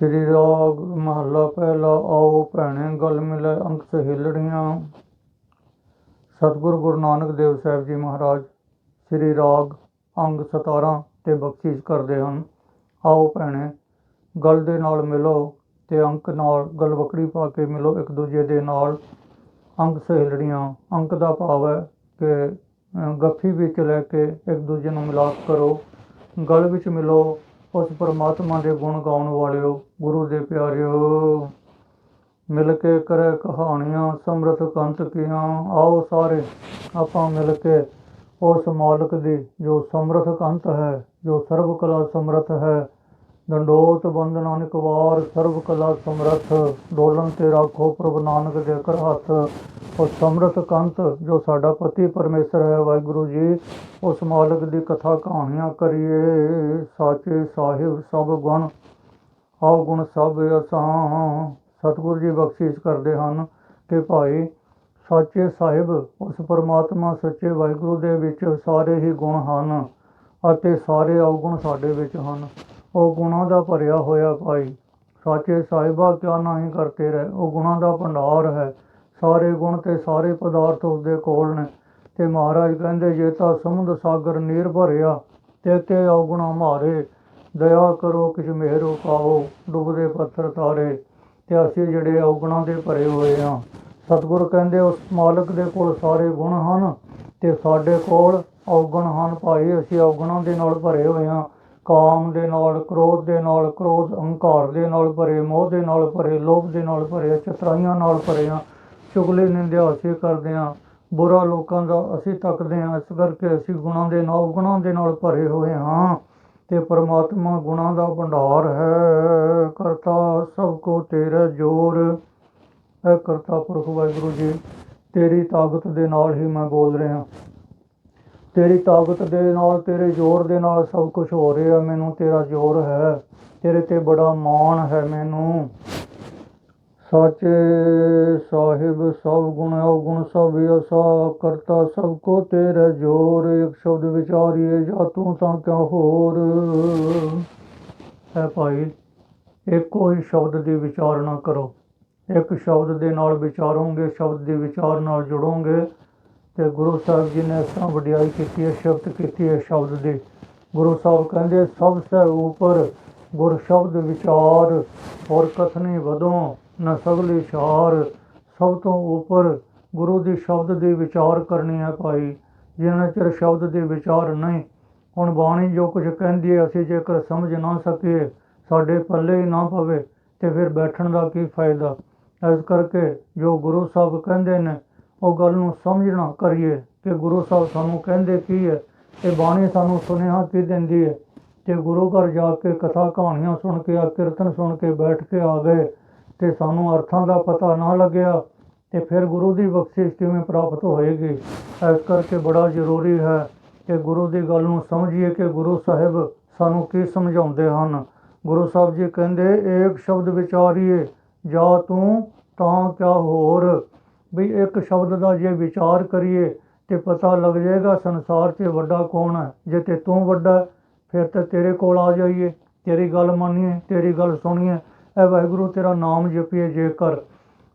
ਸ੍ਰੀ ਰਾਗ ਮਹੱਲਾ ਪਹਿਲਾ, ਆਓ ਭੈਣੇ ਗਲ ਮਿਲੇ ਅੰਕ ਸਹੇਲੜੀਆਂ। ਸਤਿਗੁਰ ਗੁਰੂ ਨਾਨਕ ਦੇਵ ਸਾਹਿਬ ਜੀ ਮਹਾਰਾਜ, ਸ੍ਰੀ ਰਾਗ ਅੰਗ 17 ਤੇ ਬਖਸ਼ਿਸ਼ ਕਰਦੇ ਹਨ। ਆਓ ਭੈਣੇ, ਗਲ ਦੇ ਨਾਲ ਮਿਲੋ ਤੇ ਅੰਕ ਨਾਲ ਗਲਵਕੜੀ ਪਾ ਕੇ ਮਿਲੋ ਇੱਕ ਦੂਜੇ ਦੇ ਨਾਲ। ਅੰਕ ਸਹੇਲੜੀਆਂ, ਅੰਕ ਦਾ ਭਾਵ ਹੈ ਕਿ ਗੱਫੀ ਵਿੱਚ ਲੈ ਕੇ ਇੱਕ ਦੂਜੇ ਨੂੰ ਮਿਲਾਪ ਕਰੋ। ਗਲ ਵਿੱਚ ਮਿਲੋ ਉਸ ਪਰਮਾਤਮਾ ਦੇ ਗੁਣ ਗਾਉਣ ਵਾਲਿਓ, ਗੁਰੂ ਦੇ ਪਿਆਰਿਓ, ਮਿਲ ਕੇ ਕਰੇ ਕਹਾਣੀਆਂ ਸਮਰਥ ਕੰਤ ਕੀਆਂ, ਆਓ ਸਾਰੇ ਆਪਾਂ ਮਿਲ ਕੇ ਉਸ ਮਾਲਕ ਦੀ ਜੋ ਸਮਰਥ ਕੰਤ ਹੈ, ਜੋ ਸਰਬ ਕਲਾ ਸਮਰਥ ਹੈ ਦੰਡੋਤ ਬੰਦਨ ਅਨੇਕ ਵਾਰ ਸਰਬ ਕਲਾ ਸਮਰਥ ਡੋਲਨ ਤੇ ਰਾਖੋ ਪ੍ਰਭ ਨਾਨਕ ਦੇ ਕਰ ਹੱਥ। ਉਹ ਸਮਰਥ ਕੰਤ, ਜੋ ਸਾਡਾ ਪਤੀ ਪਰਮੇਸ਼ਰ ਹੈ, ਵਾਹਿਗੁਰੂ ਜੀ, ਉਸ ਮਾਲਕ ਦੀ ਕਥਾ ਕਹਾਣੀਆਂ ਕਰੀਏ। ਸਾਚੇ ਸਾਹਿਬ ਸਭ ਗੁਣ, ਆਓ ਗੁਣ ਸਭ ਅਸਾਂ। ਸਤਿਗੁਰੂ ਜੀ ਬਖਸ਼ਿਸ਼ ਕਰਦੇ ਹਨ ਕਿ ਭਾਈ ਸੱਚੇ ਸਾਹਿਬ ਉਸ ਪਰਮਾਤਮਾ ਸੱਚੇ ਵਾਹਿਗੁਰੂ ਦੇ ਵਿੱਚ ਸਾਰੇ ਹੀ ਗੁਣ ਹਨ ਅਤੇ ਸਾਰੇ ਔਗੁਣ ਸਾਡੇ ਵਿੱਚ ਹਨ। ਉਹ ਗੁਣਾਂ ਦਾ ਭਰਿਆ ਹੋਇਆ ਭਾਈ। ਸਾਚੇ ਸਾਹਿਬਾ ਕਿਆ ਨਹੀਂ ਕਰਤੇ ਰਹੇ। ਉਹ ਗੁਣਾਂ ਦਾ ਭੰਡਾਰ ਹੈ। ਸਾਰੇ ਗੁਣ ਤੇ ਸਾਰੇ ਪਦਾਰਥ ਉਸਦੇ ਕੋਲ ਨੇ। ਤੇ ਮਹਾਰਾਜ ਕਹਿੰਦੇ, ਜੇ ਤਾਂ ਸਮੁੰਦ ਸਾਗਰ ਨੀਰ ਭਰਿਆ, ਤੇ ਤੇ ਔਗੁਣਾ ਮਾਰੇ। ਦਇਆ ਕਰੋ, ਕਿਛ ਮਿਹਰੋ ਪਾਓ ਡੁੱਬਦੇ ਪੱਥਰ ਤਾਰੇ। ਤੇ ਅਸੀਂ ਜਿਹੜੇ ਔਗੁਣਾਂ ਦੇ ਭਰੇ ਹੋਏ ਹਾਂ ਸਤਿਗੁਰ ਕਹਿੰਦੇ, ਉਸ ਮਾਲਕ ਦੇ ਕੋਲ ਸਾਰੇ ਗੁਣ ਹਨ, ਤੇ ਸਾਡੇ ਕੋਲ ਔਗੁਣ ਹਨ। ਭਾਈ, ਅਸੀਂ ਔਗੁਣਾਂ ਦੇ ਨਾਲ ਭਰੇ ਹੋਏ ਹਾਂ ਕਾਮ ਦੇ ਨਾਲ, ਕ੍ਰੋਧ ਦੇ ਨਾਲ, ਕ੍ਰੋਧ ਅਹੰਕਾਰ ਦੇ ਨਾਲ ਭਰੇ, ਮੋਹ ਦੇ ਨਾਲ ਭਰੇ, ਲੋਭ ਦੇ ਨਾਲ ਭਰੇ, ਚਤਰਾਈਆਂ ਨਾਲ ਭਰੇ ਹਾਂ। ਚੁਗਲੇ ਨਿੰਦਿਆ ਅਸੀਂ ਕਰਦੇ ਹਾਂ, ਬੁਰਾ ਲੋਕਾਂ ਦਾ ਅਸੀਂ ਤੱਕਦੇ ਹਾਂ, ਇਸ ਕਰਕੇ ਅਸੀਂ ਗੁਣਾਂ ਦੇ ਨਾਲ, ਗੁਣਾਂ ਦੇ ਨਾਲ ਭਰੇ ਹੋਏ ਹਾਂ। ਤੇ ਪਰਮਾਤਮਾ ਗੁਣਾਂ ਦਾ ਭੰਡਾਰ ਹੈ। ਕਰਤਾ ਸਭ ਕੋ ਤੇਰਾ ਜੋਰ। ਹੈ ਕਰਤਾ ਪੁਰਖ ਵਾਹਿਗੁਰੂ ਜੀ, ਤੇਰੀ ਤਾਕਤ ਦੇ ਨਾਲ ਹੀ ਮੈਂ ਬੋਲ ਰਿਹਾ। ਤੇਰੀ ਤਾਕਤ ਦੇ ਨਾਲ, ਤੇਰੇ ਜ਼ੋਰ ਦੇ ਨਾਲ ਸਭ ਕੁਝ ਹੋ ਰਿਹਾ ਮੈਨੂੰ, ਤੇਰਾ ਜ਼ੋਰ ਹੈ, ਤੇਰੇ ਤੇ ਬੜਾ ਮਾਣ ਹੈ ਮੈਨੂੰ। ਸਾਚੇ ਸਾਹਿਬ, ਸਭ ਗੁਣ ਔਗੁਣ, ਸਭ ਅਸਾ ਕਰਤਾ, ਸਭ ਕੋ ਤੇਰੇ ਜੋਰ, ਇੱਕ ਸ਼ਬਦ ਵਿਚਾਰੀਏ, ਜਾ ਤੂੰ ਤਾਂ ਕਿਉਂ ਹੋਰ? ਹੈ ਭਾਈ, ਇੱਕੋ ਹੀ ਸ਼ਬਦ ਦੀ ਵਿਚਾਰਨਾ ਕਰੋ। ਇੱਕ ਸ਼ਬਦ ਦੇ ਨਾਲ ਵਿਚਾਰੋਗੇ, ਸ਼ਬਦ ਦੇ ਵਿਚਾਰ ਨਾਲ ਜੁੜੋਗੇ। ਤੇ ਗੁਰੂ ਸਾਹਿਬ ਜੀ ਨੇ ਇਸ ਤਰ੍ਹਾਂ ਵਡਿਆਈ ਕੀਤੀ ਹੈ, ਸ਼ਬਦ ਕੀਤੀ ਹੈ ਸ਼ਬਦ ਦੀ। ਗੁਰੂ ਸਾਹਿਬ ਕਹਿੰਦੇ, ਸਭ ਸੇ ਉਪਰ ਗੁਰ ਸ਼ਬਦ ਵਿਚਾਰ ਔਰ ਕਥਨੀ ਵਧੋਂ, ਨ ਸਗਲੀ ਸ਼ਾਰ। ਸਭ ਤੋਂ ਉਪਰ ਗੁਰੂ ਦੀ ਸ਼ਬਦ ਦੀ ਵਿਚਾਰ ਕਰਨੀ ਹੈ ਭਾਈ। ਜਿੰਨਾ ਚਿਰ ਸ਼ਬਦ ਦੀ ਵਿਚਾਰ ਨਹੀਂ, ਹੁਣ ਬਾਣੀ ਜੋ ਕੁਝ ਕਹਿੰਦੀ ਹੈ, ਅਸੀਂ ਜੇਕਰ ਸਮਝ ਨਾ ਸਕੀਏ, ਸਾਡੇ ਪੱਲੇ ਹੀ ਨਾ ਪਵੇ, ਤੇ ਫਿਰ ਬੈਠਣ ਦਾ ਕੀ ਫਾਇਦਾ? ਇਸ ਕਰਕੇ ਜੋ ਗੁਰੂ ਸਾਹਿਬ ਕਹਿੰਦੇ ਨੇ ਉਹ ਗੱਲ ਨੂੰ ਸਮਝਣਾ ਕਰੀਏ ਕਿ ਗੁਰੂ ਸਾਹਿਬ ਸਾਨੂੰ ਕਹਿੰਦੇ ਕੀ ਹੈ? ਤੇ ਬਾਣੀ ਸਾਨੂੰ ਸੁਨੇਹਾ ਕੀ ਦਿੰਦੀ ਹੈ? ਤੇ ਗੁਰੂ ਘਰ ਜਾ ਕੇ ਕਥਾ ਕਹਾਣੀਆਂ ਸੁਣ ਕੇ ਆ, ਕੀਰਤਨ ਸੁਣ ਕੇ ਬੈਠ ਕੇ ਆ ਗਏ ਤੇ ਸਾਨੂੰ ਅਰਥਾਂ ਦਾ ਪਤਾ ਨਾ ਲੱਗਿਆ ਤੇ ਫਿਰ ਗੁਰੂ ਦੀ ਬਖਸ਼ਿਸ਼ ਕਿਵੇਂ ਪ੍ਰਾਪਤ ਹੋਏਗੀ? ਇਸ ਕਰਕੇ ਬੜਾ ਜ਼ਰੂਰੀ ਹੈ ਕਿ ਗੁਰੂ ਦੀ ਗੱਲ ਨੂੰ ਸਮਝੀਏ ਕਿ ਗੁਰੂ ਸਾਹਿਬ ਸਾਨੂੰ ਕੀ ਸਮਝਾਉਂਦੇ ਹਨ? ਗੁਰੂ ਸਾਹਿਬ ਜੀ ਕਹਿੰਦੇ, ਏਕ ਸ਼ਬਦ ਵਿਚਾਰੀਏ, ਜਾ ਤੂੰ ਤਾਂ ਕਿਆ ਹੋਰ? ਵੀ ਇੱਕ ਸ਼ਬਦ ਦਾ ਜੇ ਵਿਚਾਰ ਕਰੀਏ ਤੇ ਪਤਾ ਲੱਗ ਜਾਏਗਾ ਸੰਸਾਰ 'ਚ ਵੱਡਾ ਕੌਣ ਹੈ। ਜੇ ਤੇ ਤੂੰ ਵੱਡਾ ਫਿਰ ਤਾਂ ਤੇਰੇ ਕੋਲ ਆ ਜਾਈਏ। ਤੇਰੀ ਗੱਲ ਮੰਨੀਏ, ਤੇਰੀ ਗੱਲ ਸੁਣੀਏ। ਐ ਵਾਹਿਗੁਰੂ, ਤੇਰਾ ਨਾਮ ਜਪੀਏ ਜੇਕਰ।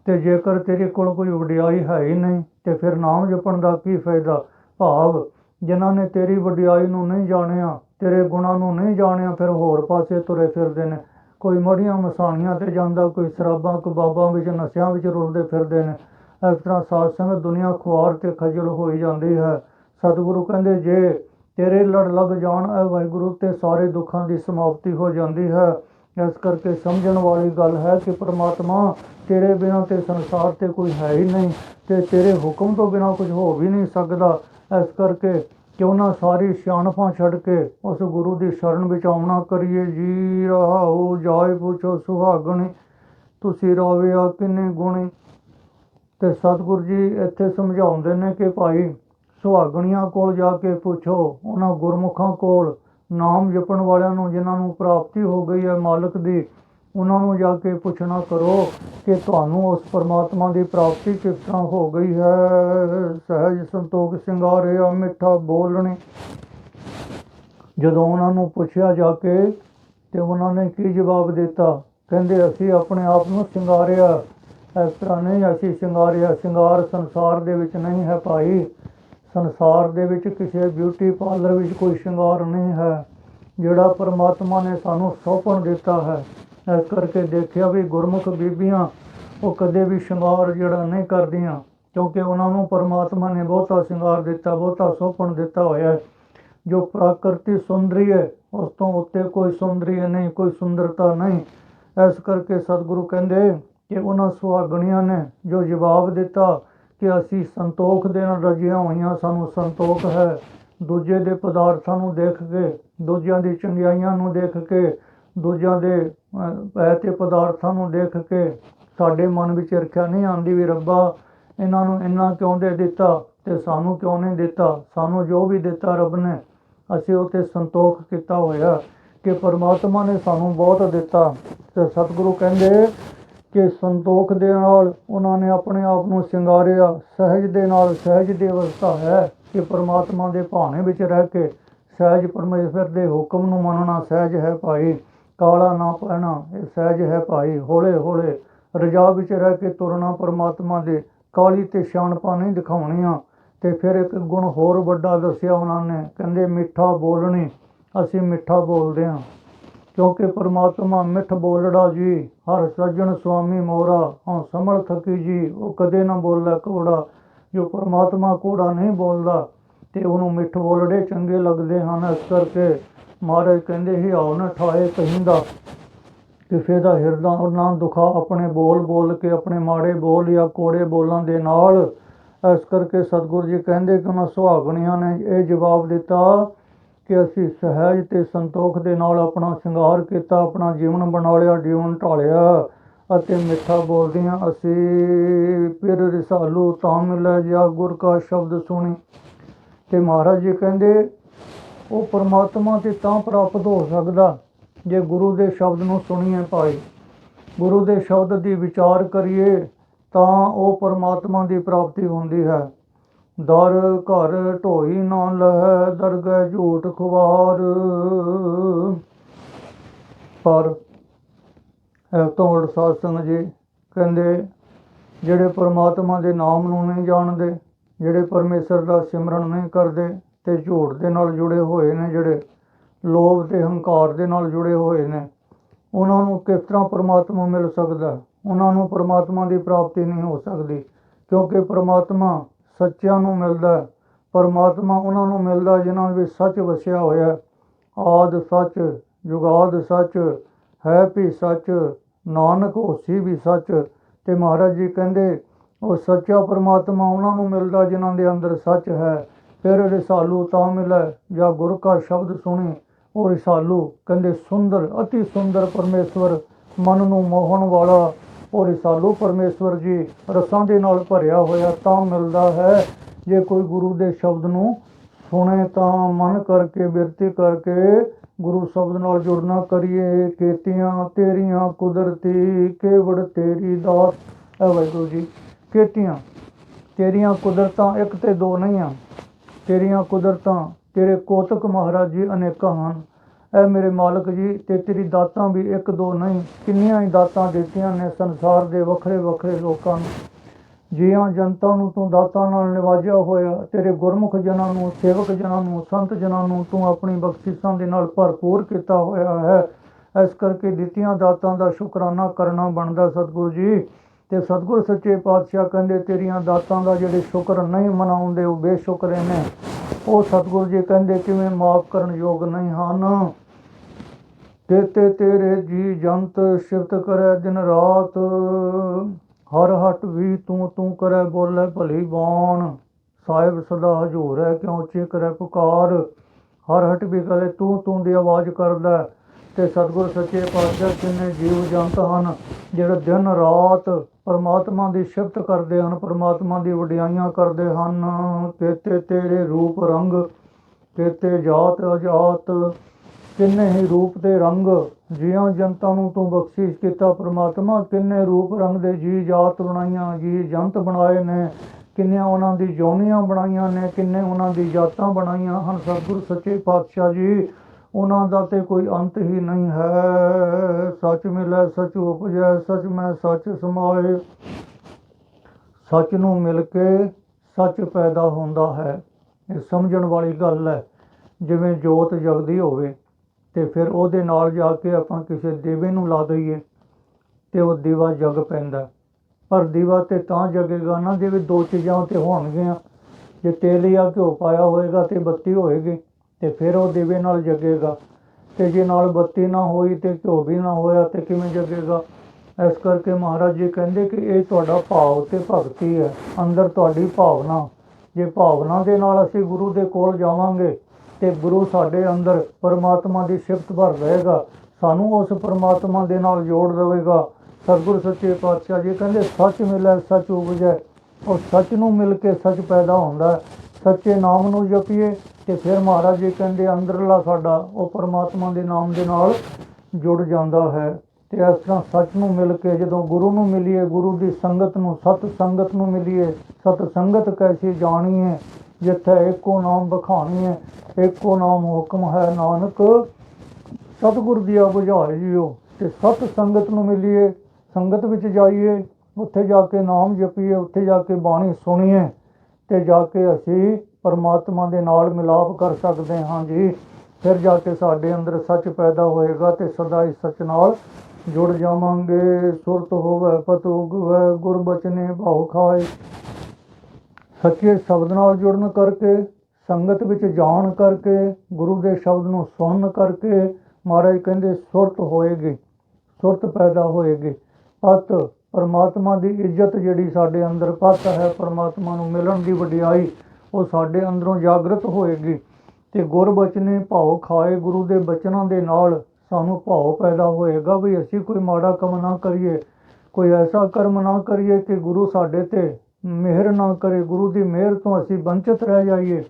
ਤੇ ਜੇਕਰ ਤੇਰੇ ਕੋਲ ਕੋਈ ਵਡਿਆਈ ਹੈ ਹੀ ਨਹੀਂ, ਤੇ ਫਿਰ ਨਾਮ ਜਪਣ ਦਾ ਕੀ ਫਾਇਦਾ? ਭਾਵ, ਜਿਨ੍ਹਾਂ ਨੇ ਤੇਰੀ ਵਡਿਆਈ ਨੂੰ ਨਹੀਂ ਜਾਣਿਆ, ਤੇਰੇ ਗੁਣਾਂ ਨੂੰ ਨਹੀਂ ਜਾਣਿਆ, ਫਿਰ ਹੋਰ ਪਾਸੇ ਤੁਰੇ ਫਿਰਦੇ ਨੇ। ਕੋਈ ਮੜੀਆਂ ਮਸਾਣੀਆਂ ਤੇ ਜਾਂਦਾ, ਕੋਈ ਸ਼ਰਾਬਾਂ ਕਬਾਬਾਂ ਵਿੱਚ, ਨਸ਼ਿਆਂ ਵਿੱਚ ਰੁਲਦੇ ਫਿਰਦੇ ਨੇ। ਇਸ ਤਰ੍ਹਾਂ ਸਾਧ ਸੰਗਤ ਦੁਨੀਆ ਖੁਆਰ ਤੇ ਖਜਲ ਹੋਈ ਜਾਂਦੀ ਹੈ। ਸਤਿਗੁਰੂ ਕਹਿੰਦੇ, ਜੇ ਤੇਰੇ ਲੜ ਲੱਗ ਜਾਣ ਐ ਵਾਹਿਗੁਰੂ ਤੇ ਸਾਰੇ ਦੁੱਖਾਂ ਦੀ ਸਮਾਪਤੀ ਹੋ ਜਾਂਦੀ ਹੈ। ਇਸ ਕਰਕੇ ਸਮਝਣ ਵਾਲੀ ਗੱਲ ਹੈ ਕਿ ਪ੍ਰਮਾਤਮਾ ਤੇਰੇ ਬਿਨਾਂ ਤੇ ਸੰਸਾਰ ਤੇ ਕੋਈ ਹੈ ਹੀ ਨਹੀਂ ਤੇ ਤੇਰੇ ਹੁਕਮ ਤੋਂ ਬਿਨਾਂ ਕੁਝ ਹੋ ਵੀ ਨਹੀਂ ਸਕਦਾ। ਇਸ ਕਰਕੇ ਕਿਉਂ ਨਾ ਸਾਰੀ ਸਿਆਣਪਾਂ ਛੱਡ ਕੇ ਉਸ ਗੁਰੂ ਦੀ ਸ਼ਰਨ ਵਿੱਚ ਆਉਣਾ ਕਰੀਏ। ਜੀ ਰਹਾਉ, ਜਾਏ ਪੁੱਛੋ ਸੁਹਾਗਣੀ, ਤੁਸੀਂ ਰਾਵਿਆ ਕਿੰਨੇ ਗੁਣੀ। ਤੇ ਸਤਿਗੁਰੂ ਜੀ ਇੱਥੇ ਸਮਝਾਉਂਦੇ ਨੇ ਕਿ ਭਾਈ ਸੁਹਾਗਣੀਆਂ ਕੋਲ ਜਾ ਕੇ ਪੁੱਛੋ, ਉਹਨਾਂ ਗੁਰਮੁਖਾਂ ਕੋਲ ਨਾਮ ਜਪਣ ਵਾਲਿਆਂ ਨੂੰ ਜਿਨ੍ਹਾਂ ਨੂੰ ਪ੍ਰਾਪਤੀ ਹੋ ਗਈ ਹੈ ਮਾਲਕ ਦੀ, ਉਹਨਾਂ ਨੂੰ ਜਾ ਕੇ ਪੁੱਛਣਾ ਕਰੋ ਕਿ ਤੁਹਾਨੂੰ ਉਸ ਪਰਮਾਤਮਾ ਦੀ ਪ੍ਰਾਪਤੀ ਕਿਸ ਤਰ੍ਹਾਂ ਹੋ ਗਈ ਹੈ। ਸਹਿਜ ਸੰਤੋਖ ਸਿੰਗਾਰਿਆ ਮਿੱਠਾ ਬੋਲਣੀ। ਜਦੋਂ ਉਹਨਾਂ ਨੂੰ ਪੁੱਛਿਆ ਜਾ ਕੇ ਤੇ ਉਹਨਾਂ ਨੇ ਕੀ ਜਵਾਬ ਦਿੱਤਾ, ਕਹਿੰਦੇ ਅਸੀਂ ਆਪਣੇ ਆਪ ਨੂੰ ਸ਼ਿੰਗਾਰਿਆ ਇਸ ਤਰ੍ਹਾਂ ਨਹੀਂ ਅਸੀਂ ਸ਼ਿੰਗਾਰਿਆ ਸ਼ਿੰਗਾਰ ਸੰਸਾਰ ਦੇ ਵਿੱਚ ਨਹੀਂ ਹੈ ਭਾਈ। ਸੰਸਾਰ ਦੇ ਵਿੱਚ ਕਿਸੇ ਬਿਊਟੀ ਪਾਰਲਰ ਵਿੱਚ ਕੋਈ ਸ਼ਿੰਗਾਰ ਨਹੀਂ ਹੈ, ਜਿਹੜਾ ਪਰਮਾਤਮਾ ਨੇ ਸਾਨੂੰ ਸੌਂਪਣ ਦਿੱਤਾ ਹੈ। ਇਸ ਕਰਕੇ ਦੇਖਿਆ ਵੀ ਗੁਰਮੁਖ ਬੀਬੀਆਂ, ਉਹ ਕਦੇ ਵੀ ਸ਼ਿੰਗਾਰ ਜਿਹੜਾ ਨਹੀਂ ਕਰਦੀਆਂ, ਕਿਉਂਕਿ ਉਹਨਾਂ ਨੂੰ ਪਰਮਾਤਮਾ ਨੇ ਬਹੁਤਾ ਸ਼ਿੰਗਾਰ ਦਿੱਤਾ, ਬਹੁਤਾ ਸੌਂਪਣ ਦਿੱਤਾ ਹੋਇਆ ਹੈ। ਜੋ ਪ੍ਰਕਿਰਤੀ ਸੁੰਦਰੀ ਹੈ, ਉਸ ਤੋਂ ਉੱਤੇ ਕੋਈ ਸੁੰਦਰੀ ਨਹੀਂ, ਕੋਈ ਸੁੰਦਰਤਾ ਨਹੀਂ। ਇਸ ਕਰਕੇ ਸਤਿਗੁਰੂ ਕਹਿੰਦੇ ਕਿ ਉਹਨਾਂ ਸੁਹਾਗਣੀਆਂ ਨੇ ਜੋ ਜਵਾਬ ਦਿੱਤਾ ਕਿ ਅਸੀਂ ਸੰਤੋਖ ਦੇ ਨਾਲ ਰਜੀਆਂ ਹੋਈਆਂ ਸਾਨੂੰ ਸੰਤੋਖ ਹੈ। ਦੂਜੇ ਦੇ ਪਦਾਰਥਾਂ ਨੂੰ ਦੇਖ ਕੇ ਦੂਜਿਆਂ ਦੀ ਚੰਗਿਆਈਆਂ ਨੂੰ ਦੇਖ ਕੇ ਦੂਜਿਆਂ ਦੇ ਅਹ, ਹੈ ਤੇ ਪਦਾਰਥਾਂ ਨੂੰ ਦੇਖ ਕੇ ਸਾਡੇ ਮਨ ਵਿੱਚ ਰੱਖਿਆ ਨਹੀਂ ਆਉਂਦੀ ਵੀ ਰੱਬਾ ਇਹਨਾਂ ਨੂੰ ਇੰਨਾ ਕਿਉਂ ਦੇ ਦਿੱਤਾ ਤੇ ਸਾਨੂੰ ਕਿਉਂ ਨਹੀਂ ਦਿੱਤਾ? ਸਾਨੂੰ ਜੋ ਵੀ ਦਿੱਤਾ ਰੱਬ ਨੇ ਅਸੀਂ ਉਹ 'ਤੇ ਸੰਤੋਖ ਕੀਤਾ ਹੋਇਆ ਕਿ ਪਰਮਾਤਮਾ ਨੇ ਸਾਨੂੰ ਬਹੁਤ ਦਿੱਤਾ। ਤੇ ਸਤਿਗੁਰੂ ਕਹਿੰਦੇ ਕਿ ਸੰਤੋਖ ਦੇ ਨਾਲ ਉਹਨਾਂ ਨੇ ਆਪਣੇ ਆਪ ਨੂੰ ਸ਼ਿੰਗਾਰਿਆ। ਸਹਿਜ ਦੇ ਨਾਲ ਸਹਿਜ ਦੀ ਅਵਸਥਾ ਹੈ ਕਿ ਪਰਮਾਤਮਾ ਦੇ ਭਾਣੇ ਵਿੱਚ ਰਹਿ ਕੇ ਸਹਿਜ ਪਰਮੇਸ਼ਰ ਦੇ ਹੁਕਮ ਨੂੰ ਮੰਨਣਾ ਸਹਿਜ ਹੈ ਭਾਈ। ਕਾਲਾ ਨਾ ਪੈਣਾ, ਇਹ ਸਹਿਜ ਹੈ ਭਾਈ। ਹੌਲੇ ਹੌਲੇ ਰਜਾ ਵਿੱਚ ਰਹਿ ਕੇ ਤੁਰਨਾ ਪਰਮਾਤਮਾ ਦੇ ਕਾਲੀ ਤੇ ਸ਼ਾਨਪਾ ਨਹੀਂ ਦਿਖਾਉਣੀਆਂ। ਤੇ ਫਿਰ ਇੱਕ ਗੁਣ ਹੋਰ ਵੱਡਾ ਦੱਸਿਆ ਉਹਨਾਂ ਨੇ, ਕਹਿੰਦੇ, ਮਿੱਠਾ ਬੋਲਣੀ, ਅਸੀਂ ਮਿੱਠਾ ਬੋਲਦੇ ਹਾਂ। ਕਿਉਂਕਿ ਪਰਮਾਤਮਾ ਮਿੱਠ ਬੋਲੜਾ ਜੀ, ਹਰ ਸੱਜਣ ਸੁਆਮੀ ਮੋਰਾ ਹਾਂ ਸਮਲ ਥਕੀ ਜੀ, ਉਹ ਕਦੇ ਨਾ ਬੋਲਦਾ ਕੋੜਾ ਜੋ ਪਰਮਾਤਮਾ ਕੋੜਾ ਨਹੀਂ ਬੋਲਦਾ, ਤੇ ਉਹਨੂੰ ਮਿੱਠ ਬੋਲੜੇ ਚੰਗੇ ਲੱਗਦੇ ਹਨ। ਇਸ ਕਰਕੇ ਮਹਾਰਾਜ ਕਹਿੰਦੇ ਹੀ ਆਉ ਨਾ ਠਾਏ ਕਹਿੰਦਾ ਕਿਸੇ ਦਾ ਹਿਰਦਾ ਨਾ ਦੁਖਾ, ਆਪਣੇ ਬੋਲ ਬੋਲ ਕੇ, ਆਪਣੇ ਮਾੜੇ ਬੋਲ ਜਾਂ ਕੋੜੇ ਬੋਲਾਂ ਦੇ ਨਾਲ। ਇਸ ਕਰਕੇ ਸਤਿਗੁਰੂ ਜੀ ਕਹਿੰਦੇ ਕਿ ਉਹਨਾਂ ਸੁਹਾਗਣੀਆਂ ਨੇ ਇਹ ਜਵਾਬ ਦਿੱਤਾ ਕਿ ਅਸੀਂ ਸਹਿਜ ਤੇ ਸੰਤੋਖ ਦੇ ਨਾਲ ਆਪਣਾ ਸ਼ਿੰਗਾਰ ਕੀਤਾ, ਆਪਣਾ ਜੀਵਨ ਬਣਾ ਲਿਆ, ਜੀਵਨ ਢਾਲਿਆ ਅਤੇ ਮਿੱਠਾ ਬੋਲਦੇ ਹਾਂ ਅਸੀਂ ਫਿਰ ਰਸਾਲੂ ਤਾਂ ਮਿਲਿਆ ਜਾ ਗੁਰ ਕਾ ਸ਼ਬਦ ਸੁਣੀ। ਤੇ ਮਹਾਰਾਜ ਜੀ ਕਹਿੰਦੇ, ਉਹ ਪਰਮਾਤਮਾ ਤੇ ਤਾਂ ਪ੍ਰਾਪਤ ਹੋ ਸਕਦਾ ਜੇ ਗੁਰੂ ਦੇ ਸ਼ਬਦ ਨੂੰ ਸੁਣੀਏ ਭਾਈ। ਗੁਰੂ ਦੇ ਸ਼ਬਦ ਦੀ ਵਿਚਾਰ ਕਰੀਏ ਤਾਂ ਉਹ ਪਰਮਾਤਮਾ ਦੀ ਪ੍ਰਾਪਤੀ ਹੁੰਦੀ ਹੈ। ਦਰ ਘਰ ਢੋਈ ਨਾ ਲਹਿ, ਦਰਗਹਿ ਝੂਠ ਖੁਵਾਰ ਪਰ ਇਹ ਤੋਂ ਉਲਟ ਸਾਧ ਸੰਗਤ ਜੀ ਕਹਿੰਦੇ, ਜਿਹੜੇ ਪਰਮਾਤਮਾ ਦੇ ਨਾਮ ਨੂੰ ਨਹੀਂ ਜਾਣਦੇ, ਜਿਹੜੇ ਪਰਮੇਸ਼ਰ ਦਾ ਸਿਮਰਨ ਨਹੀਂ ਕਰਦੇ, ਤੇ ਝੂਠ ਦੇ ਨਾਲ ਜੁੜੇ ਹੋਏ ਨੇ, ਜਿਹੜੇ ਲੋਭ ਤੇ ਹੰਕਾਰ ਦੇ ਨਾਲ ਜੁੜੇ ਹੋਏ ਨੇ, ਉਹਨਾਂ ਨੂੰ ਕਿਸ ਤਰ੍ਹਾਂ ਪਰਮਾਤਮਾ ਮਿਲ ਸਕਦਾ? ਉਹਨਾਂ ਨੂੰ ਪਰਮਾਤਮਾ ਦੀ ਪ੍ਰਾਪਤੀ ਨਹੀਂ ਹੋ ਸਕਦੀ, ਕਿਉਂਕਿ ਪਰਮਾਤਮਾ ਸੱਚਿਆਂ ਨੂੰ ਮਿਲਦਾ ਹੈ। ਪਰਮਾਤਮਾ ਉਹਨਾਂ ਨੂੰ ਮਿਲਦਾ ਜਿਨ੍ਹਾਂ ਵਿੱਚ ਸੱਚ ਵਸਿਆ ਹੋਇਆ ਹੈ। ਆਦ ਸੱਚ, ਜੁਗਾਦ ਸੱਚ, ਹੈ ਵੀ ਸੱਚ, ਨਾਨਕ ਹੋਸੀ ਵੀ ਸੱਚ ਤੇ ਮਹਾਰਾਜ ਜੀ ਕਹਿੰਦੇ, ਉਹ ਸੱਚਾ ਪਰਮਾਤਮਾ ਉਹਨਾਂ ਨੂੰ ਮਿਲਦਾ ਜਿਨ੍ਹਾਂ ਦੇ ਅੰਦਰ ਸੱਚ ਹੈ ਫਿਰ ਰਸਾਲੂ ਤਾਂ ਮਿਲੈ, ਜਾਂ ਗੁਰ ਕਾ ਸ਼ਬਦ ਸੁਣੀ, ਉਹ ਰਸਾਲੂ ਕਹਿੰਦੇ, ਸੁੰਦਰ, ਅਤੀ ਸੁੰਦਰ ਪਰਮੇਸ਼ਵਰ, ਮਨ ਨੂੰ ਮੋਹਣ ਵਾਲਾ ਉਹ ਰਸਾਲੂ ਪਰਮੇਸ਼ਵਰ ਜੀ ਰਸਾਂ ਦੇ ਨਾਲ ਭਰਿਆ ਹੋਇਆ ਤਾਂ ਮਿਲਦਾ ਹੈ। ਜੇ ਕੋਈ ਗੁਰੂ ਦੇ ਸ਼ਬਦ ਨੂੰ ਸੁਣੇ ਤਾਂ ਮਨ ਕਰਕੇ, ਬਿਰਤੀ ਕਰਕੇ ਗੁਰੂ ਸ਼ਬਦ ਨਾਲ ਜੁੜਨਾ ਕਰੀਏ। ਕੇਤੀਆਂ ਤੇਰੀਆਂ ਕੁਦਰਤੀ, ਕੇਵੜ ਤੇਰੀ ਦਾਤ। ਹੈ ਵਾਹਿਗੁਰੂ ਜੀ, ਕੇਤੀਆਂ ਤੇਰੀਆਂ ਕੁਦਰਤਾਂ ਇੱਕ ਤੇ ਦੋ ਨਹੀਂ ਆ। ਤੇਰੀਆਂ ਕੁਦਰਤਾਂ ਤੇਰੇ ਕੋਤਕ ਮਹਾਰਾਜ ਜੀ ਅਨੇਕਾਂ ਹਨ। ਐ ਮੇਰੇ ਮਾਲਕ ਜੀ, ਤੇ ਤੇਰੀ ਦਾਤਾਂ ਵੀ ਇੱਕ ਦੋ ਨਹੀਂ, ਕਿੰਨੀਆਂ ਹੀ ਦਾਤਾਂ ਦਿੱਤੀਆਂ ਨੇ ਸੰਸਾਰ ਦੇ ਵੱਖਰੇ ਵੱਖਰੇ ਲੋਕਾਂ ਨੂੰ। ਜੀਆਂ ਜਨਤਾ ਨੂੰ ਤੂੰ ਦਾਤਾਂ ਨਾਲ ਨਿਵਾਜਿਆ ਹੋਇਆ, ਤੇਰੇ ਗੁਰਮੁਖ ਜਨਾਂ ਨੂੰ, ਸੇਵਕ ਜਨਾਂ ਨੂੰ, ਸੰਤ ਜਨਾਂ ਨੂੰ ਤੂੰ ਆਪਣੀ ਬਖਸ਼ਿਸ਼ਾਂ ਦੇ ਨਾਲ ਭਰਪੂਰ ਕੀਤਾ ਹੋਇਆ ਹੈ। ਇਸ ਕਰਕੇ ਦਿੱਤੀਆਂ ਦਾਤਾਂ ਦਾ ਸ਼ੁਕਰਾਨਾ ਕਰਨਾ ਬਣਦਾ ਸਤਿਗੁਰੂ ਜੀ। ਤੇ ਸਤਿਗੁਰ ਸੱਚੇ ਪਾਤਸ਼ਾਹ ਕਹਿੰਦੇ, ਤੇਰੀਆਂ ਦਾਤਾਂ ਦਾ ਜਿਹੜੇ ਸ਼ੁਕਰ ਨਹੀਂ ਮਨਾਉਂਦੇ, ਉਹ ਬੇਸ਼ੁਕਰੇ ਨੇ। ਉਹ ਸਤਿਗੁਰੂ ਜੀ ਕਹਿੰਦੇ, ਕਿਵੇਂ ਮਾਫ ਕਰਨ ਯੋਗ ਨਹੀਂ ਹਨ। ਤੇਤੇ ਤੇਰੇ ਜੀ ਜੰਤ ਸ਼ਿਫਤ ਕਰੈ ਦਿਨ ਰਾਤ। ਹਰ ਹਟ ਵੀ ਤੂੰ ਤੂੰ ਕਰੈ ਬੋਲੇ ਭਲੀ ਬਾਣ। ਸਾਹਿਬ ਸਦਾ ਹਜੂਰ ਹੈ ਕਿਉਂ ਉੱਚੀ ਕਰੇ ਪੁਕਾਰ। ਹਰ ਹਟ ਵੀ ਕਰੇ ਤੂੰ ਤੂੰ ਦੀ ਆਵਾਜ਼ ਕਰਦਾ। ਹੈ। ਤੇ ਸਤਿਗੁਰ ਸੱਚੇ ਪਾਤਸ਼ਾਹ ਕਿੰਨੇ ਜੀਵ ਜੰਤ ਹਨ, ਜਿਹੜੇ ਦਿਨ ਰਾਤ ਪਰਮਾਤਮਾ ਦੀ ਸ਼ਿਫਤ ਕਰਦੇ ਹਨ, ਪਰਮਾਤਮਾ ਦੀ ਵਡਿਆਈਆਂ ਕਰਦੇ ਹਨ। ਤੇਤੇ ਤੇਰੇ ਰੂਪ ਰੰਗ ਤੇਤੇ ਜਾਤ ਅਜਾਤ ਕਿੰਨੇ ਹੀ ਰੂਪ ਤੇ ਰੰਗ ਜੀਆਂ ਜਨਤਾ ਨੂੰ ਤੂੰ ਬਖਸ਼ਿਸ਼ ਕੀਤਾ ਪ੍ਰਮਾਤਮਾ ਕਿੰਨੇ ਰੂਪ ਰੰਗ ਦੇ ਜੀ ਜਾਤ ਬਣਾਈਆਂ, ਜੀ ਜੰਤ ਬਣਾਏ ਨੇ। ਕਿੰਨੀਆਂ ਉਹਨਾਂ ਦੀ ਜੋਨੀਆਂ ਬਣਾਈਆਂ ਨੇ, ਕਿੰਨੇ ਉਹਨਾਂ ਦੀ ਜਾਤਾਂ ਬਣਾਈਆਂ ਹਨ। ਸਤਿਗੁਰੂ ਸੱਚੇ ਪਾਤਸ਼ਾਹ ਜੀ, ਉਹਨਾਂ ਦਾ ਤੇ ਕੋਈ ਅੰਤ ਹੀ ਨਹੀਂ ਹੈ। ਸੱਚ ਮਿਲੈ, ਸੱਚ ਉਪਜੈ, ਸੱਚ ਮੈਂ ਸੱਚ ਸਮਾਏ। ਸੱਚ ਨੂੰ ਮਿਲ ਕੇ ਸੱਚ ਪੈਦਾ ਹੁੰਦਾ ਹੈ। ਇਹ ਸਮਝਣ ਵਾਲੀ ਗੱਲ ਹੈ, ਜਿਵੇਂ ਜੋਤ ਜਗਦੀ ਹੋਵੇ। ਤੇ ਫਿਰ ਉਹਦੇ ਨਾਲ ਜਾ ਕੇ ਆਪਾਂ ਕਿਸੇ ਦੀਵੇ ਨੂੰ ਲਾ ਦਈਏ ਤੇ ਉਹ ਦੀਵਾ ਜਗ ਪੈਂਦਾ। ਪਰ ਦੀਵਾ ਤੇ ਤਾਂ ਜਗੇਗਾ ਨਾ ਜਿਵੇਂ ਦੋ ਚੀਜ਼ਾਂ ਤੇ ਹੋਣਗੀਆਂ। ਜੇ ਤੇਲ ਜਾਂ ਘਿਓ ਪਾਇਆ ਹੋਏਗਾ ਤੇ ਬੱਤੀ ਹੋਏਗੀ ਤੇ ਫਿਰ ਉਹ ਦੀਵੇ ਨਾਲ ਜਗੇਗਾ। ਤੇ ਜੇ ਨਾਲ ਬੱਤੀ ਨਾ ਹੋਈ ਤੇ ਘਿਓ ਵੀ ਨਾ ਹੋਇਆ ਤੇ ਕਿਵੇਂ ਜਗੇਗਾ? ਇਸ ਕਰਕੇ ਮਹਾਰਾਜ ਜੀ ਕਹਿੰਦੇ ਕਿ ਇਹ ਤੁਹਾਡਾ ਭਾਵ ਤੇ ਭਗਤੀ ਹੈ। ਅੰਦਰ ਤੁਹਾਡੀ ਭਾਵਨਾ। ਜੇ ਭਾਵਨਾ ਦੇ ਨਾਲ ਅਸੀਂ ਗੁਰੂ ਦੇ ਕੋਲ ਜਾਵਾਂਗੇ ਤੇ ਗੁਰੂ ਸਾਡੇ ਅੰਦਰ ਪਰਮਾਤਮਾ ਦੀ ਸਿਫਤ ਭਰ ਰਹੇਗਾ, ਸਾਨੂੰ ਉਸ ਪਰਮਾਤਮਾ ਦੇ ਨਾਲ ਜੋੜ ਦੇਵੇਗਾ। ਸਤਿਗੁਰ ਸੱਚੇ ਪਾਤਸ਼ਾਹ ਜੀ ਕਹਿੰਦੇ, ਸੱਚ ਮਿਲੈ, ਸੱਚ ਉਪਜੈ। ਉਹ ਸੱਚ ਨੂੰ ਮਿਲ ਕੇ ਸੱਚ ਪੈਦਾ ਹੁੰਦਾ ਸੱਚੇ ਨਾਮ ਨੂੰ ਜਪੀਏ ਤੇ ਫਿਰ ਮਹਾਰਾਜ ਜੀ ਕਹਿੰਦੇ, ਅੰਦਰਲਾ ਸਾਡਾ ਉਹ ਪਰਮਾਤਮਾ ਦੇ ਨਾਮ ਦੇ ਨਾਲ ਜੁੜ ਜਾਂਦਾ ਹੈ। ਤੇ ਇਸ ਤਰ੍ਹਾਂ ਸੱਚ ਨੂੰ ਮਿਲ ਕੇ ਜਦੋਂ ਗੁਰੂ ਨੂੰ ਮਿਲੀਏ, ਗੁਰੂ ਦੀ ਸੰਗਤ ਨੂੰ, ਸਤ ਸੰਗਤ ਨੂੰ ਮਿਲੀਏ, ਸਤ ਸੰਗਤ ਕੈਸੀ ਜਾਣੀਏ ਜਿੱਥੇ ਇੱਕੋ ਨਾਮ ਵਿਖਾਉਣੀ ਹੈ, ਇੱਕੋ ਨਾਮ ਹੁਕਮ ਹੈ ਨਾਨਕ। ਸਤਿਗੁਰ ਦੀਆ ਬੁਝਾਏ ਜਿਓ ਤੇ ਸਤ ਸੰਗਤ ਨੂੰ ਮਿਲੀਏ, ਸੰਗਤ ਵਿੱਚ ਜਾਈਏ, ਉੱਥੇ ਜਾ ਕੇ ਨਾਮ ਜਪੀਏ, ਉੱਥੇ ਜਾ ਕੇ ਬਾਣੀ ਸੁਣੀਏ ਤੇ ਜਾ ਕੇ ਅਸੀਂ ਪਰਮਾਤਮਾ ਦੇ ਨਾਲ ਮਿਲਾਪ ਕਰ ਸਕਦੇ ਹਾਂ ਜੀ। ਫਿਰ ਜਾ ਕੇ ਸਾਡੇ ਅੰਦਰ ਸੱਚ ਪੈਦਾ ਹੋਏਗਾ ਤੇ ਸਦਾ ਇਸ ਸੱਚ ਨਾਲ ਜੁੜ ਜਾਵਾਂਗੇ। ਸੁਰਤ ਹੋਵੇ ਪਤੁਗ ਹੋਵੇ ਗੁਰਬਚਨੇ ਭਾਉ ਖਾਏ। ਸੱਚੇ ਸ਼ਬਦ ਨਾਲ ਜੁੜਨ ਕਰਕੇ, ਸੰਗਤ ਵਿੱਚ ਜਾਣ ਕਰਕੇ, ਗੁਰੂ ਦੇ ਸ਼ਬਦ ਨੂੰ ਸੁਣਨ ਕਰਕੇ ਮਹਾਰਾਜ ਕਹਿੰਦੇ, ਸੁਰਤ ਹੋਏਗੀ, ਸੁਰਤ ਪੈਦਾ ਹੋਏਗੀ। ਪਤ ਪਰਮਾਤਮਾ ਦੀ ਇੱਜ਼ਤ ਜਿਹੜੀ ਸਾਡੇ ਅੰਦਰ ਪਤ ਹੈ, ਪਰਮਾਤਮਾ ਨੂੰ ਮਿਲਣ ਦੀ ਵਡਿਆਈ ਉਹ ਸਾਡੇ ਅੰਦਰੋਂ ਜਾਗਰਤ ਹੋਏਗੀ। ਤੇ ਗੁਰਬਚਨੇ ਭਾਉ ਖਾਏ, ਗੁਰੂ ਦੇ ਬਚਨਾਂ ਦੇ ਨਾਲ ਸਾਨੂੰ ਭਾਉ ਪੈਦਾ ਹੋਏਗਾ। ਵੀ ਅਸੀਂ ਕੋਈ ਮਾੜਾ ਕੰਮ ਨਾ ਕਰੀਏ, ਕੋਈ ਐਸਾ ਕਰਮ ਨਾ ਕਰੀਏ ਕਿ ਗੁਰੂ ਸਾਡੇ ਤੇ ਮਿਹਰ ਨਾ ਕਰੇ, ਗੁਰੂ ਦੀ ਮਿਹਰ ਤੋਂ ਅਸੀਂ ਵੰਚਿਤ ਰਹਿ ਜਾਈਏ।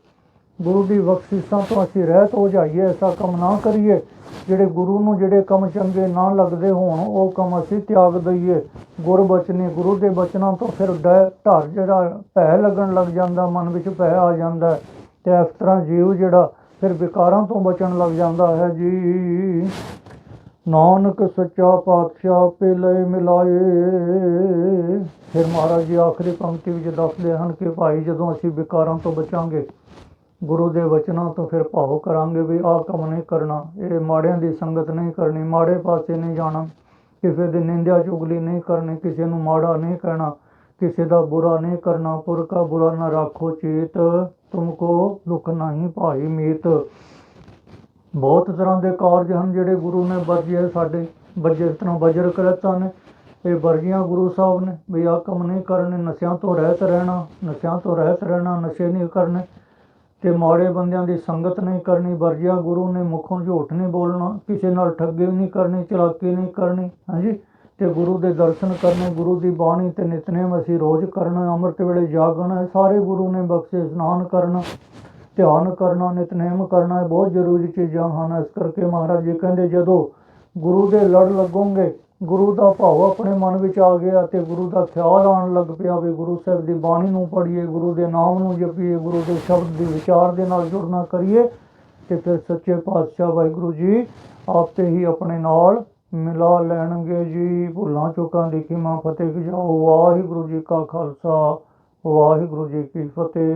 ਗੁਰੂ ਦੀ ਬਖਸ਼ਿਸ਼ਾਂ ਤੋਂ ਅਸੀਂ ਰਹਿਤ ਹੋ ਜਾਈਏ, ਐਸਾ ਕੰਮ ਨਾ ਕਰੀਏ। ਜਿਹੜੇ ਗੁਰੂ ਨੂੰ ਜਿਹੜੇ ਕੰਮ ਚੰਗੇ ਨਾ ਲੱਗਦੇ ਹੋਣ, ਉਹ ਕੰਮ ਅਸੀਂ ਤਿਆਗ ਦਈਏ। ਗੁਰਬਚਨੀ, ਗੁਰੂ ਦੇ ਬਚਨਾਂ ਤੋਂ ਫਿਰ ਡਰ ਧਰ ਜਿਹੜਾ ਭੈ ਲੱਗਣ ਲੱਗ ਜਾਂਦਾ, ਮਨ ਵਿੱਚ ਭੈ ਆ ਜਾਂਦਾ। ਹੈ ਤੇ ਇਸ ਤਰ੍ਹਾਂ ਜੀਵ ਜਿਹੜਾ ਫਿਰ ਵਿਕਾਰਾਂ ਤੋਂ ਬਚਣ ਲੱਗ ਜਾਂਦਾ ਹੈ ਜੀ। ਨਾਨਕ ਸੱਚਾ ਪਾਤਸ਼ਾਹ ਪਿਲੇ ਮਿਲਾਏ। ਫਿਰ ਮਹਾਰਾਜ ਜੀ ਆਖਰੀ ਪੰਕਤੀ ਵਿੱਚ ਦੱਸਦੇ ਹਨ ਕਿ ਭਾਈ, ਜਦੋਂ ਅਸੀਂ ਵਿਕਾਰਾਂ ਤੋਂ ਬਚਾਂਗੇ, ਗੁਰੂ ਦੇ ਵਚਨਾਂ ਤੋਂ ਫਿਰ ਭਾਵ ਕਰਾਂਗੇ ਵੀ ਆਹ ਕੰਮ ਨਹੀਂ ਕਰਨਾ, ਇਹ ਮਾੜਿਆਂ ਦੀ ਸੰਗਤ ਨਹੀਂ ਕਰਨੀ, ਮਾੜੇ ਪਾਸੇ ਨਹੀਂ ਜਾਣਾ, ਕਿਸੇ ਦੀ ਨਿੰਦਿਆ ਚੁਗਲੀ ਨਹੀਂ ਕਰਨੀ, ਕਿਸੇ ਨੂੰ ਮਾੜਾ ਨਹੀਂ ਕਹਿਣਾ, ਕਿਸੇ ਦਾ ਬੁਰਾ ਨਹੀਂ ਕਰਨਾ ਪੁਰਕਾ ਬੁਰਾ ਨਾ ਰੱਖੋ ਚੇਤ, ਤੁਮਕੋ ਦੁੱਖ ਨਹੀਂ ਭਾਈ ਮੀਤ। ਬਹੁਤ ਤਰ੍ਹਾਂ ਦੇ ਕਾਰਜ ਹਨ ਜਿਹੜੇ ਗੁਰੂ ਨੇ ਵਰਜੇ ਸਾਡੇ, ਵਰਜੇ ਇਸ ਤਰ੍ਹਾਂ ਵਜਰ ਕਰਤਾ ਨੇ। ਇਹ ਵਰਜੀਆਂ ਗੁਰੂ ਸਾਹਿਬ ਨੇ ਵੀ ਆਹ ਕੰਮ ਨਹੀਂ ਕਰਨੇ, ਨਸ਼ਿਆਂ ਤੋਂ ਰਹਿਤ ਰਹਿਣਾ, ਨਸ਼ਿਆਂ ਤੋਂ ਰਹਿਤ ਰਹਿਣਾ, ਨਸ਼ੇ ਨਹੀਂ ਕਰਨੇ। ਤੇ ਮਾੜੇ ਬੰਦਿਆਂ ਦੀ ਸੰਗਤ ਨਹੀਂ ਕਰਨੀ, ਵਰਜਿਆ ਗੁਰੂ ਨੇ ਮੁਖੋਂ ਝੂਠ ਨਹੀਂ ਬੋਲਣਾ, ਕਿਸੇ ਨਾਲ ਠੱਗੀ ਨਹੀਂ ਕਰਨੀ, ਚਲਾਕੀ ਨਹੀਂ ਕਰਨੀ, ਹਾਂਜੀ। ਤੇ ਗੁਰੂ ਦੇ ਦਰਸ਼ਨ ਕਰਨੇ, ਗੁਰੂ ਦੀ ਬਾਣੀ ਤੇ ਨਿਤਨੇਮ ਅਸੀਂ ਰੋਜ਼ ਕਰਨਾ, ਅੰਮ੍ਰਿਤ ਵੇਲੇ ਜਾਗਣਾ ਸਾਰੇ ਗੁਰੂ ਨੇ ਬਖਸ਼ੇ, ਇਸ਼ਨਾਨ ਕਰਨਾ। ਧਿਆਨ ਕਰਨਾ, ਨਿਤਨੇਮ ਕਰਨਾ ਇਹ ਬਹੁਤ ਜ਼ਰੂਰੀ ਚੀਜ਼ਾਂ ਹਨ। ਇਸ ਕਰਕੇ ਮਹਾਰਾਜ ਜੀ ਕਹਿੰਦੇ, ਜਦੋਂ ਗੁਰੂ ਦੇ ਲੜ ਲੱਗੋਗੇ, ਗੁਰੂ ਦਾ ਭਾਵ ਆਪਣੇ ਮਨ ਵਿੱਚ ਆ ਗਿਆ ਤੇ ਗੁਰੂ ਦਾ ਖਿਆਲ ਆਉਣ ਲੱਗ ਪਿਆ ਵੀ ਗੁਰੂ ਸਾਹਿਬ ਦੀ ਬਾਣੀ ਨੂੰ ਪੜ੍ਹੀਏ, ਗੁਰੂ ਦੇ ਨਾਮ ਨੂੰ ਜਪੀਏ, ਗੁਰੂ ਦੇ ਸ਼ਬਦ ਦੀ ਵਿਚਾਰ ਦੇ ਨਾਲ ਜੁੜਨਾ ਕਰੀਏ, ਤੇ ਫਿਰ ਸੱਚੇ ਪਾਤਸ਼ਾਹ ਵਾਹਿਗੁਰੂ ਜੀ ਆਪੇ ਹੀ ਆਪਣੇ ਨਾਲ ਮਿਲਾ ਲੈਣਗੇ ਜੀ। ਭੁੱਲਾਂ ਚੁੱਕਾਂ ਦੀ ਖਿਮਾ ਫਤਿਹ ਜਾਓ ਵਾਹਿਗੁਰੂ ਜੀ ਕਾ ਖਾਲਸਾ, ਵਾਹਿਗੁਰੂ ਜੀ ਕੀ ਫਤਿਹ।